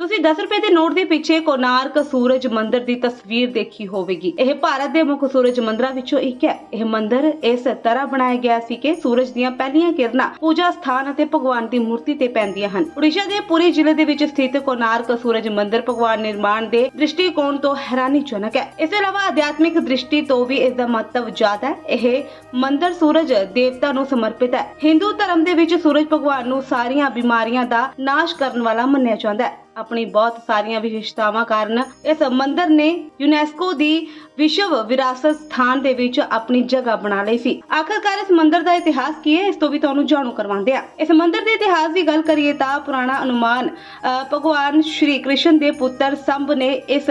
ਤੁਸੀਂ 10 ਰੁਪਏ ਦੇ ਨੋਟ ਦੇ ਪਿੱਛੇ ਕੋਨਾਰਕ ਸੂਰਜ ਮੰਦਿਰ ਦੀ ਤਸਵੀਰ ਦੇਖੀ ਹੋਵੇਗੀ। ਇਹ ਭਾਰਤ ਦੇ ਮੁੱਖ ਸੂਰਜ ਮੰਦਿਰਾਂ ਵਿੱਚੋਂ ਇੱਕ ਹੈ। ਇਹ ਮੰਦਿਰ ਇਸ ਤਰ੍ਹਾਂ ਬਣਾਇਆ ਗਿਆ ਸੀ ਕਿ ਸੂਰਜ ਦੀਆਂ ਪਹਿਲੀਆਂ ਕਿਰਨਾਂ ਪੂਜਾ ਸਥਾਨ ਅਤੇ ਭਗਵਾਨ ਦੀ ਮੂਰਤੀ ਤੇ ਪੈਂਦੀਆਂ ਹਨ। ਉੜੀਸਾ ਦੇ ਪੂਰੀ ਜ਼ਿਲ੍ਹੇ ਦੇ ਵਿੱਚ ਸਥਿਤ ਕੋਨਾਰਕ ਸੂਰਜ ਮੰਦਿਰ ਭਗਵਾਨ ਨਿਰਮਾਣ ਦੇ ਦ੍ਰਿਸ਼ਟੀਕੋਣ ਤੋਂ ਹੈਰਾਨੀਜਨਕ ਹੈ। ਇਸ ਤੋਂ ਇਲਾਵਾ ਅਧਿਆਤਮਿਕ ਦ੍ਰਿਸ਼ਟੀ ਤੋਂ ਵੀ ਇਸ ਦਾ ਮਹੱਤਵ ਜ਼ਿਆਦਾ ਹੈ। ਇਹ ਮੰਦਿਰ ਸੂਰਜ ਦੇਵਤਾ ਨੂੰ ਸਮਰਪਿਤ ਹੈ। ਹਿੰਦੂ ਧਰਮ ਦੇ ਵਿੱਚ ਸੂਰਜ ਭਗਵਾਨ ਨੂੰ ਸਾਰੀਆਂ ਬਿਮਾਰੀਆਂ ਦਾ ਨਾਸ਼ ਕਰਨ ਵਾਲਾ ਮੰਨਿਆ ਜਾਂਦਾ ਹੈ। ਆਪਣੀ ਬਹੁਤ ਸਾਰੀਆਂ ਵਿਸ਼ੇਸ਼ਤਾਵਾਂ ਕਾਰਨ ਇਸ ਮੰਦਿਰ ਨੇ ਯੂਨੈਸਕੋ ਦੀ ਵਿਸ਼ਵ ਵਿਰਾਸਤ ਸਥਾਨ ਦੇ ਵਿੱਚ ਆਪਣੀ ਜਗ੍ਹਾ ਬਣਾ ਲਈ ਸੀ। ਆਖਰਕਾਰ ਇਸ ਮੰਦਿਰ ਦਾ ਇਤਿਹਾਸ ਕੀ ਹੈ, ਇਸ ਤੋਂ ਵੀ ਤੁਹਾਨੂੰ ਜਾਣੂ ਕਰਵਾਉਂਦੇ ਆ ਇਸ ਮੰਦਿਰ ਦੇ ਇਤਿਹਾਸ ਦੀ ਗੱਲ ਕਰੀਏ ਤਾਂ ਪੁਰਾਣਾ ਅਨੁਮਾਨ ਭਗਵਾਨ ਸ਼੍ਰੀ ਕ੍ਰਿਸ਼ਨ ਦੇ ਪੁੱਤਰ ਸੰਭ ਨੇ ਇਸ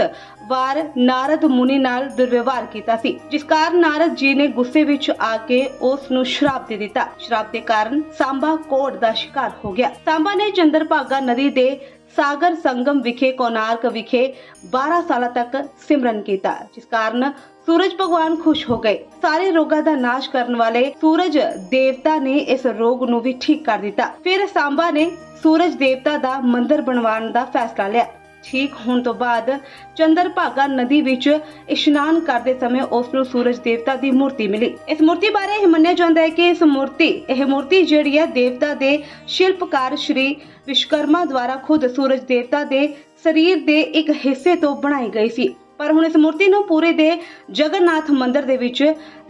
ਵਾਰ ਨਾਰਦ ਮੁਨੀ ਨਾਲ ਦੁਰਵਿਵਹਾਰ ਕੀਤਾ ਸੀ, ਜਿਸ ਕਾਰਨ ਨਾਰਦ ਜੀ ਨੇ ਗੁੱਸੇ ਵਿੱਚ ਆ ਕੇ ਉਸ ਨੂੰ ਸ਼ਰਾਪ ਦੇ ਦਿੱਤਾ। ਸ਼ਰਾਪ ਦੇ ਕਾਰਨ ਸਾਂਬਾ ਕੋੜ ਦਾ ਸ਼ਿਕਾਰ ਹੋ ਗਿਆ। ਸਾਂਬਾ ਨੇ ਚੰਦਰਭਾਗਾ ਨਦੀ ਦੇ ਸਾਗਰ ਸੰਗਮ ਵਿਖੇ, ਕੋਨਾਰਕ ਵਿਖੇ 12 ਸਾਲਾਂ ਤੱਕ ਸਿਮਰਨ ਕੀਤਾ, ਜਿਸ ਕਾਰਨ ਸੂਰਜ ਭਗਵਾਨ ਖੁਸ਼ ਹੋ ਗਏ। ਸਾਰੇ ਰੋਗਾਂ ਦਾ ਨਾਸ਼ ਕਰਨ ਵਾਲੇ ਸੂਰਜ ਦੇਵਤਾ ਨੇ ਇਸ ਰੋਗ ਨੂੰ ਵੀ ਠੀਕ ਕਰ ਦਿੱਤਾ। ਫਿਰ ਸਾਂਬਾ ਨੇ ਸੂਰਜ ਦੇਵਤਾ ਦਾ ਮੰਦਿਰ ਬਣਵਾਉਣ ਦਾ ਫੈਸਲਾ ਲਿਆ। ਠੀਕ ਹੋਣ ਤੋਂ ਬਾਅਦ ਚੰਦਰਭਾਗਾ ਨਦੀ ਵਿੱਚ ਇਸ਼ਨਾਨ ਕਰਦੇ ਸਮੇਂ ਉਸ ਨੂੰ ਸੂਰਜ ਦੇਵਤਾ ਦੀ ਮੂਰਤੀ ਮਿਲੀ। ਇਸ ਮੂਰਤੀ ਬਾਰੇ ਇਹ ਮੰਨਿਆ ਜਾਂਦਾ ਹੈ ਕਿ ਇਸ ਮੂਰਤੀ, ਇਹ ਮੂਰਤੀ ਜਿਹੜੀ ਹੈ ਦੇਵਤਾ ਦੇ ਸ਼ਿਲਪਕਾਰ ਸ਼੍ਰੀ ਵਿਸ਼ਵਕਰਮਾ ਦੁਆਰਾ ਖੁਦ ਸੂਰਜ ਦੇਵਤਾ ਦੇ ਸਰੀਰ ਦੇ ਇੱਕ ਹਿੱਸੇ ਤੋਂ ਬਣਾਈ ਗਈ ਸੀ। ਪਰ ਹੁਣ ਇਸ ਮੂਰਤੀ ਨੂੰ ਪੂਰੇ ਦੇ ਜਗਨਨਾਥ ਮੰਦਿਰ ਦੇ ਵਿੱਚ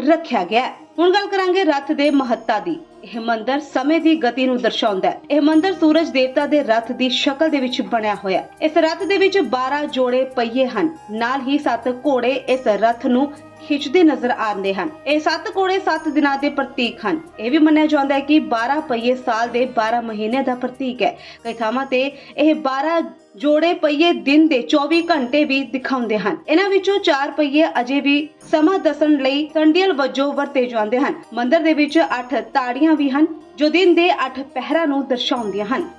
ਰੱਖਿਆ ਗਿਆ ਹੈ। ਹੁਣ ਗੱਲ ਕਰਾਂਗੇ ਰੱਥ ਦੇ ਮਹੱਤਤਾ ਦੀ। ਇਹ ਮੰਦਰ ਸਮੇਂ ਦੀ ਗਤੀ ਨੂੰ ਦਰਸਾਉਂਦਾ ਹੈ। ਇਹ ਮੰਦਿਰ ਸੂਰਜ ਦੇਵਤਾ ਦੇ ਰੱਥ ਦੀ ਸ਼ਕਲ ਦੇ ਵਿੱਚ ਬਣਿਆ ਹੋਇਆ ਹੈ। ਇਸ ਰੱਥ ਦੇ ਵਿੱਚ 12 ਜੋੜੇ ਪਹੀਏ ਹਨ। ਨਾਲ ਹੀ 7 ਘੋੜੇ ਇਸ ਰੱਥ ਨੂੰ ਖਿੱਚਦੇ ਨਜ਼ਰ ਆਉਂਦੇ ਹਨ। ਇਹ 7 ਘੋੜੇ 7 ਦਿਨਾਂ ਦੇ ਪ੍ਰਤੀਕ ਹਨ। ਇਹ ਵੀ ਮੰਨਿਆ ਜਾਂਦਾ ਹੈ ਕਿ 12 ਪਹੀਏ ਸਾਲ ਦੇ 12 ਮਹੀਨੇ ਦਾ ਪ੍ਰਤੀਕ ਹੈ। ਕਈ ਥਾਵਾਂ ਤੇ ਇਹ 12 ਜੋੜੇ ਪਹੀਏ ਦਿਨ ਦੇ 24 ਘੰਟੇ ਵੀ ਦਿਖਾਉਂਦੇ ਹਨ। ਇਹਨਾਂ ਵਿੱਚੋਂ 4 ਪਹੀਏ ਅਜੇ ਵੀ ਸਮਾਂ ਦੱਸਣ ਲਈ ਕੰਡੀਅਲ ਵਜੋਂ ਵਰਤੇ ਜਾਂਦੇ ਹਨ। ਮੰਦਿਰ ਦੇ ਵਿੱਚ 8 ਤਾੜੀਆਂ ਵੀ ਹਨ, ਜੋ ਦਿਨ ਦੇ 8 ਪਹਿਰਾਂ ਨੂੰ ਦਰਸਾਉਂਦੀਆਂ ਹਨ।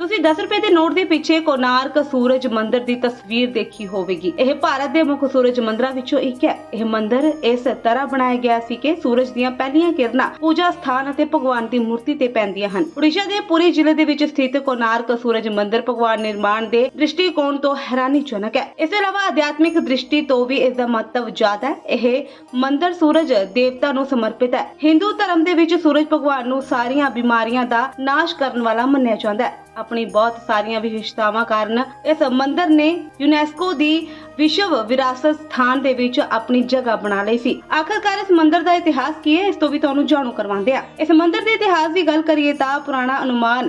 ਤੁਸੀਂ 10 ਰੁਪਏ ਦੇ ਨੋਟ ਦੇ ਪਿੱਛੇ ਕੋਨਾਰਕ ਸੂਰਜ ਮੰਦਿਰ ਦੀ ਤਸਵੀਰ ਦੇਖੀ ਹੋਵੇਗੀ। ਇਹ ਭਾਰਤ ਦੇ ਮੁੱਖ ਸੂਰਜ ਮੰਦਿਰਾਂ ਵਿੱਚੋਂ ਇੱਕ ਹੈ। ਇਹ ਮੰਦਿਰ ਇਸ ਤਰ੍ਹਾਂ ਬਣਾਇਆ ਗਿਆ ਸੀ ਕਿ ਸੂਰਜ ਦੀਆਂ ਪਹਿਲੀਆਂ ਕਿਰਨਾਂ ਪੂਜਾ ਸਥਾਨ ਅਤੇ ਭਗਵਾਨ ਦੀ ਮੂਰਤੀ ਤੇ ਪੈਂਦੀਆਂ ਹਨ। ਉੜੀਸਾ ਦੇ ਪੂਰੀ ਜ਼ਿਲ੍ਹੇ ਦੇ ਵਿੱਚ ਸਥਿਤ ਕੋਨਾਰਕ ਸੂਰਜ ਮੰਦਿਰ ਭਗਵਾਨ ਨਿਰਮਾਣ ਦੇ ਦ੍ਰਿਸ਼ਟੀਕੋਣ ਤੋਂ ਹੈਰਾਨੀਜਨਕ ਹੈ। ਇਸ ਤੋਂ ਇਲਾਵਾ ਅਧਿਆਤਮਿਕ ਦ੍ਰਿਸ਼ਟੀ ਤੋਂ ਵੀ ਇਸ ਦਾ ਮਹੱਤਵ ਜ਼ਿਆਦਾ ਹੈ। ਇਹ ਮੰਦਿਰ ਸੂਰਜ ਦੇਵਤਾ ਨੂੰ ਸਮਰਪਿਤ ਹੈ। ਹਿੰਦੂ ਧਰਮ ਦੇ ਵਿੱਚ ਸੂਰਜ ਭਗਵਾਨ ਨੂੰ ਸਾਰੀਆਂ ਬਿਮਾਰੀਆਂ ਦਾ ਨਾਸ਼ ਕਰਨ ਵਾਲਾ ਮੰਨਿਆ ਜਾਂਦਾ ਹੈ। ਆਪਣੀ ਬਹੁਤ ਸਾਰੀਆਂ ਵਿਸ਼ੇਸ਼ਤਾਵਾਂ ਕਾਰਨ ਇਸ ਮੰਦਿਰ ਨੇ ਯੂਨੈਸਕੋ ਦੀ ਵਿਸ਼ਵ ਵਿਰਾਸਤ ਸਥਾਨ ਦੇ ਵਿੱਚ ਆਪਣੀ ਜਗ੍ਹਾ ਬਣਾ ਲਈ ਸੀ। ਆਖਰਕਾਰ ਇਸ ਮੰਦਿਰ ਦਾ ਇਤਿਹਾਸ ਕੀ ਹੈ, ਇਸ ਤੋਂ ਵੀ ਤੁਹਾਨੂੰ ਜਾਣੂ ਕਰਵਾਉਂਦੇ ਆ ਇਸ ਮੰਦਿਰ ਦੇ ਇਤਿਹਾਸ ਦੀ ਗੱਲ ਕਰੀਏ ਤਾਂ ਪੁਰਾਣਾ ਅਨੁਮਾਨ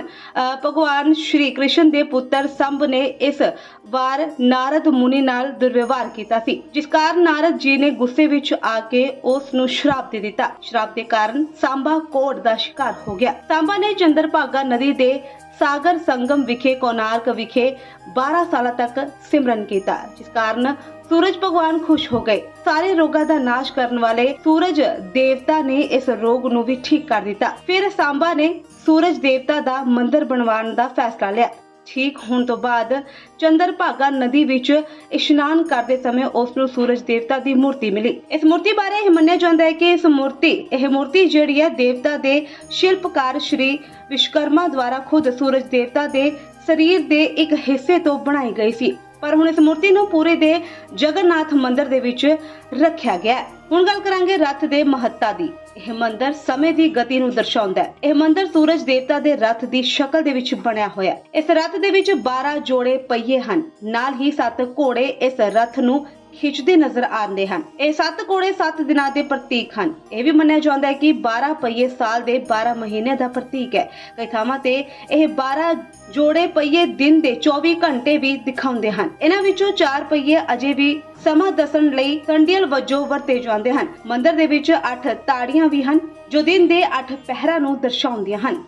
ਭਗਵਾਨ ਸ਼੍ਰੀ ਕ੍ਰਿਸ਼ਨ ਦੇ ਪੁੱਤਰ ਸੰਭ ਨੇ ਇਸ ਵਾਰ ਨਾਰਦ ਮੁਨੀ ਨਾਲ ਦੁਰਵਿਵਹਾਰ ਕੀਤਾ ਸੀ, ਜਿਸ ਕਾਰਨ ਨਾਰਦ ਜੀ ਨੇ ਗੁੱਸੇ ਵਿੱਚ ਆ ਕੇ ਉਸ ਨੂੰ ਸ਼ਰਾਪ ਦੇ ਦਿੱਤਾ। ਸ਼ਰਾਪ ਦੇ ਕਾਰਨ ਸਾਂਬਾ ਕੋਟ ਦਾ ਸ਼ਿਕਾਰ ਹੋ ਗਿਆ। ਸਾਂਬਾ ਨੇ ਚੰਦਰਭਾਗਾ ਨਦੀ ਦੇ ਸਾਗਰ ਸੰਗਮ ਵਿਖੇ, ਕੋਨਾਰਕ ਵਿਖੇ 12 ਸਾਲਾਂ ਤੱਕ ਸਿਮਰਨ ਕੀਤਾ, ਜਿਸ ਕਾਰਨ ਸੂਰਜ ਭਗਵਾਨ ਖੁਸ਼ ਹੋ ਗਏ। ਸਾਰੇ ਰੋਗਾਂ ਦਾ ਨਾਸ਼ ਕਰਨ ਵਾਲੇ ਸੂਰਜ ਦੇਵਤਾ ਨੇ ਇਸ ਰੋਗ ਨੂੰ ਵੀ ਠੀਕ ਕਰ ਦਿੱਤਾ। ਫਿਰ ਸਾਂਬਾ ਨੇ ਸੂਰਜ ਦੇਵਤਾ ਦਾ ਮੰਦਿਰ ਬਣਵਾਉਣ ਦਾ ਫੈਸਲਾ ਲਿਆ। ਠੀਕ ਹੋਣ ਤੋਂ ਬਾਅਦ ਚੰਦਰਭਾਗਾ ਨਦੀ ਵਿੱਚ ਇਸ਼ਨਾਨ ਕਰਦੇ ਸਮੇਂ ਉਸ ਨੂੰ ਸੂਰਜ ਦੇਵਤਾ ਦੀ ਮੂਰਤੀ ਮਿਲੀ। ਇਸ ਮੂਰਤੀ ਬਾਰੇ ਇਹ ਮੰਨਿਆ ਜਾਂਦਾ ਹੈ ਕਿ ਇਸ ਮੂਰਤੀ, ਇਹ ਮੂਰਤੀ ਜਿਹੜੀ ਹੈ ਦੇਵਤਾ ਦੇ ਸ਼ਿਲਪਕਾਰ ਸ਼੍ਰੀ ਵਿਸ਼ਵਕਰਮਾ ਦੁਆਰਾ ਖੁਦ ਸੂਰਜ ਦੇਵਤਾ ਦੇ ਸਰੀਰ ਦੇ ਇੱਕ ਹਿੱਸੇ ਤੋਂ ਬਣਾਈ ਗਈ ਸੀ। ਪਰ ਹੁਣ ਇਸ ਮੂਰਤੀ ਨੂੰ ਪੂਰੇ ਦੇ ਜਗਨਨਾਥ ਮੰਦਿਰ ਦੇ ਵਿੱਚ ਰੱਖਿਆ ਗਿਆ ਹੈ। ਹੁਣ ਗੱਲ ਕਰਾਂਗੇ ਰੱਥ ਦੇ ਮਹੱਤਤਾ ਦੀ। ਇਹ ਮੰਦਰ ਸਮੇਂ ਦੀ ਗਤੀ ਨੂੰ ਦਰਸਾਉਂਦਾ ਹੈ। ਇਹ ਮੰਦਿਰ ਸੂਰਜ ਦੇਵਤਾ ਦੇ ਰੱਥ ਦੀ ਸ਼ਕਲ ਦੇ ਵਿੱਚ ਬਣਿਆ ਹੋਇਆ ਹੈ। ਇਸ ਰੱਥ ਦੇ ਵਿੱਚ 12 ਜੋੜੇ ਪਹੀਏ ਹਨ। ਨਾਲ ਹੀ 7 ਘੋੜੇ ਇਸ ਰੱਥ ਨੂੰ ਖਿੱਚਦੇ ਨਜ਼ਰ ਆਉਂਦੇ ਹਨ। ਇਹ 7 ਘੋੜੇ 7 ਦਿਨਾਂ ਦੇ ਪ੍ਰਤੀਕ ਹਨ। ਇਹ ਵੀ ਮੰਨਿਆ ਜਾਂਦਾ ਹੈ ਕਿ 12 ਪਹੀਏ ਸਾਲ ਦੇ 12 ਮਹੀਨੇ ਦਾ ਪ੍ਰਤੀਕ ਹੈ। ਕਈ ਥਾਵਾਂ ਤੇ ਇਹ 12 ਜੋੜੇ ਪਹੀਏ ਦਿਨ ਦੇ 24 ਘੰਟੇ ਵੀ ਦਿਖਾਉਂਦੇ ਹਨ। ਇਹਨਾਂ ਵਿੱਚੋਂ 4 ਪਹੀਏ ਅਜੇ ਵੀ ਸਮਾਂ ਦੱਸਣ ਲਈ ਕੰਡੀਅਲ ਵਜੋਂ ਵਰਤੇ ਜਾਂਦੇ ਹਨ। ਮੰਦਿਰ ਦੇ ਵਿੱਚ 8 ਤਾੜੀਆਂ ਵੀ ਹਨ, ਜੋ ਦਿਨ ਦੇ 8 ਪਹਿਰਾਂ ਨੂੰ ਦਰਸਾਉਂਦੀਆਂ ਹਨ।